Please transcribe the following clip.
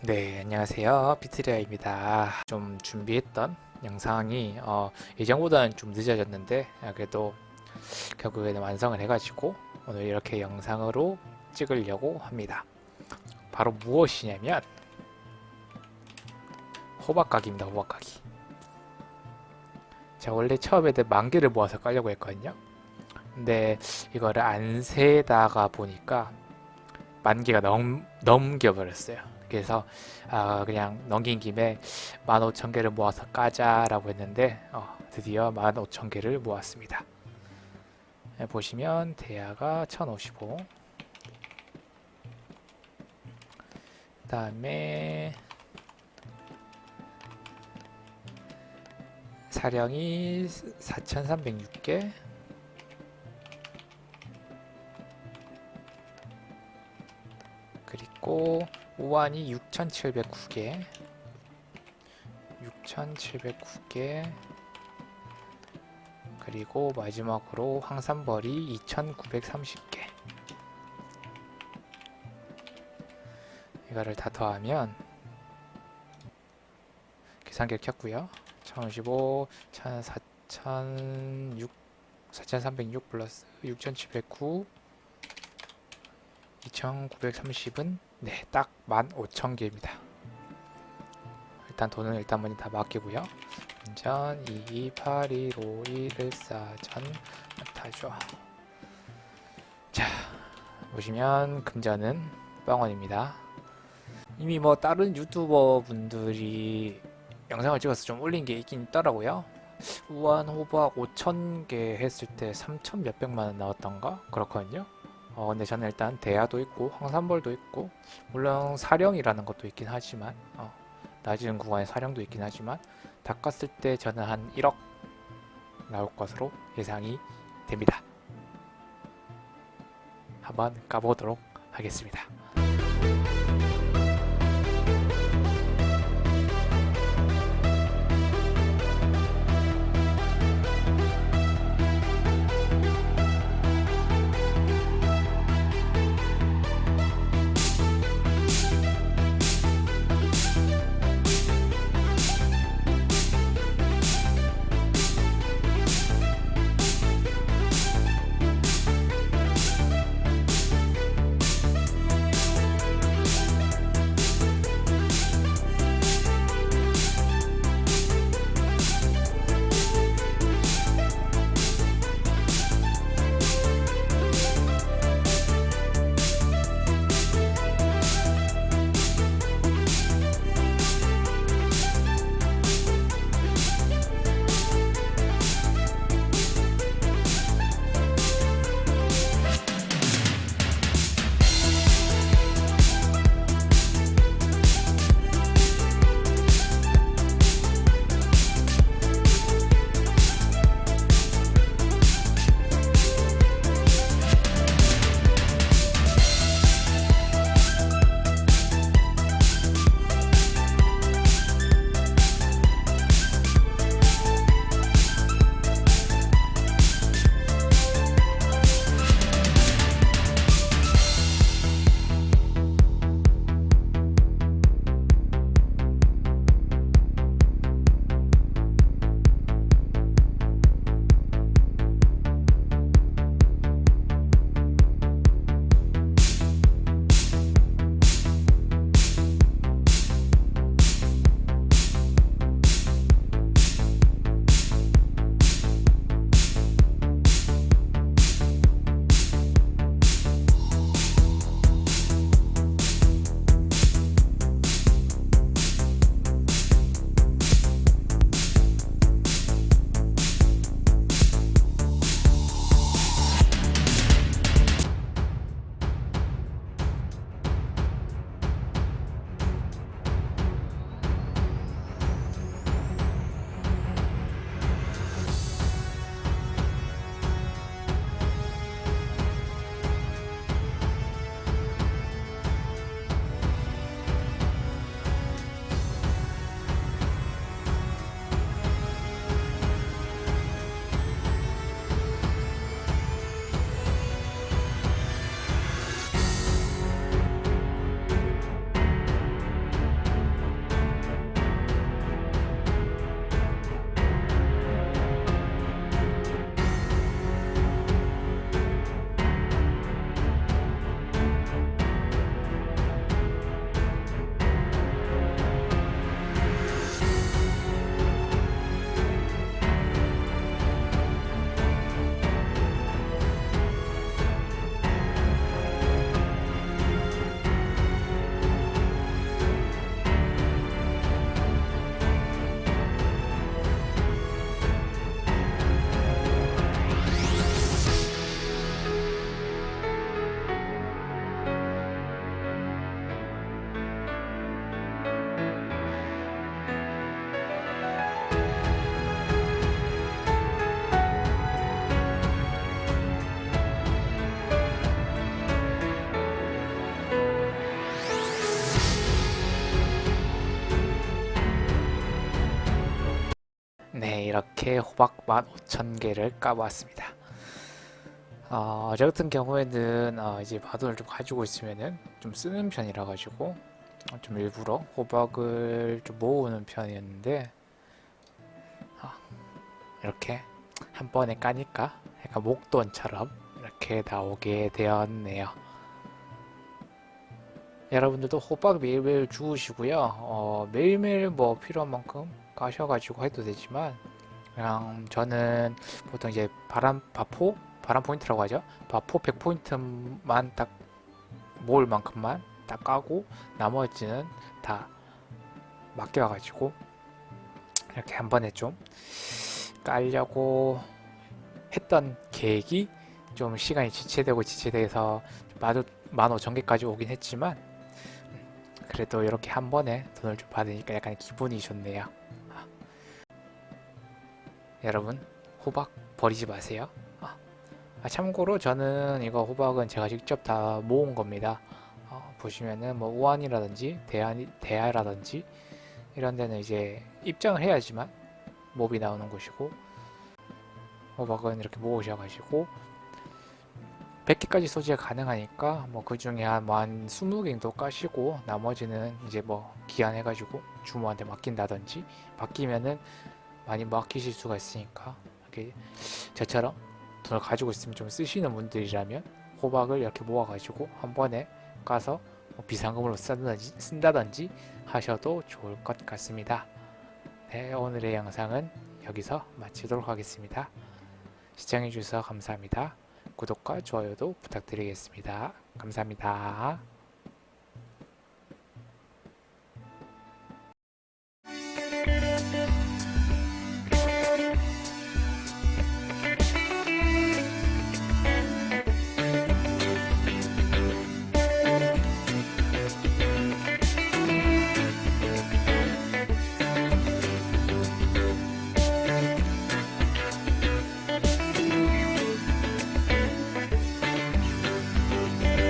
네, 안녕하세요. 비트리아입니다. 좀 준비했던 영상이 어, 예정보다는 좀 늦어졌는데 아, 그래도 결국에는 완성을 해가지고 오늘 이렇게 영상으로 찍으려고 합니다. 바로 무엇이냐면 호박가기입니다. 호박가기. 제가 원래 처음에는 만 개를 모아서 깔려고 했거든요. 근데 이거를 안 세다가 보니까 만 개가 넘, 넘겨버렸어요. 그래서 아, 그냥 넘긴 김에 15,000개를 모아서 까자라고 했는데 어, 드디어 15,000개를 모았습니다. 네, 보시면 대야가 1055 그다음에 사령이 4,306개 그리고 우완이 6,709개. 6,709개. 그리고 마지막으로 황산벌이 2,930개. 이거를 다 더하면 계산기를 켰고요. 1,055, 1,4,006 4,306 플러스 6,709 2,930은 네, 딱 15,000개입니다. 일단 돈은 일단 먼저 다 맡기고요. 운전 22815114전 타죠. 자, 보시면 금전은 뻥원입니다. 이미 뭐 다른 유튜버 분들이 영상을 찍어서 좀 올린 게 있긴 있더라고요. 우한 호박 5,000개 했을 때 3,000 몇백만 원 나왔던가? 그렇거든요. 어, 근데 저는 일단 대야도 있고 황산벌도 있고 물론 사령이라는 것도 있긴 하지만 어, 낮은 구간의 사령도 있긴 하지만 다 깠을 때 저는 한 1억 나올 것으로 예상이 됩니다. 한번 까보도록 하겠습니다. 이렇게 호박 15,000개를 까보았습니다. 어, 저 같은 경우에는 어, 이제 마돈을 좀 가지고 있으면은 좀 쓰는 편이라 가지고 어, 좀 일부러 호박을 좀 모으는 편이었는데 어, 이렇게 한 번에 까니까 약간 목돈처럼 이렇게 나오게 되었네요. 여러분들도 호박 매일매일 주우시고요. 어, 매일매일 뭐 필요한 만큼 까셔가지고 해도 되지만 그냥 저는 보통 이제 바람 바포 바람 포인트라고 하죠. 바포 100포인트만 딱 모을 만큼만 딱 까고 나머지는 다 맡겨가지고 이렇게 한 번에 좀 깔려고 했던 계획이 좀 시간이 지체되고 지체돼서 만 15,000개까지 오긴 했지만 음, 그래도 이렇게 한 번에 돈을 좀 받으니까 약간 기분이 좋네요. 아. 여러분 호박 버리지 마세요. 아. 아, 참고로 저는 이거 호박은 제가 직접 다 모은 겁니다. 어, 보시면은 뭐 우한이라든지 대한 대하라든지 이런 데는 이제 입장을 해야지만 몹이 나오는 곳이고 호박은 이렇게 모으셔가지고 100개까지 소지가 가능하니까 뭐 그 중에 한뭐한 20개 정도 까시고 나머지는 이제 뭐 기한해가지고 주모한테 맡긴다든지 맡기면은 많이 맡기실 수가 있으니까 이렇게 저처럼 돈을 가지고 있으면 좀 쓰시는 분들이라면 호박을 이렇게 모아가지고 한 번에 까서 뭐 비상금으로 쓴다든지, 쓴다든지 하셔도 좋을 것 같습니다. 네, 오늘의 영상은 여기서 마치도록 하겠습니다. 시청해주셔서 감사합니다. 구독과 좋아요도 부탁드리겠습니다. 감사합니다.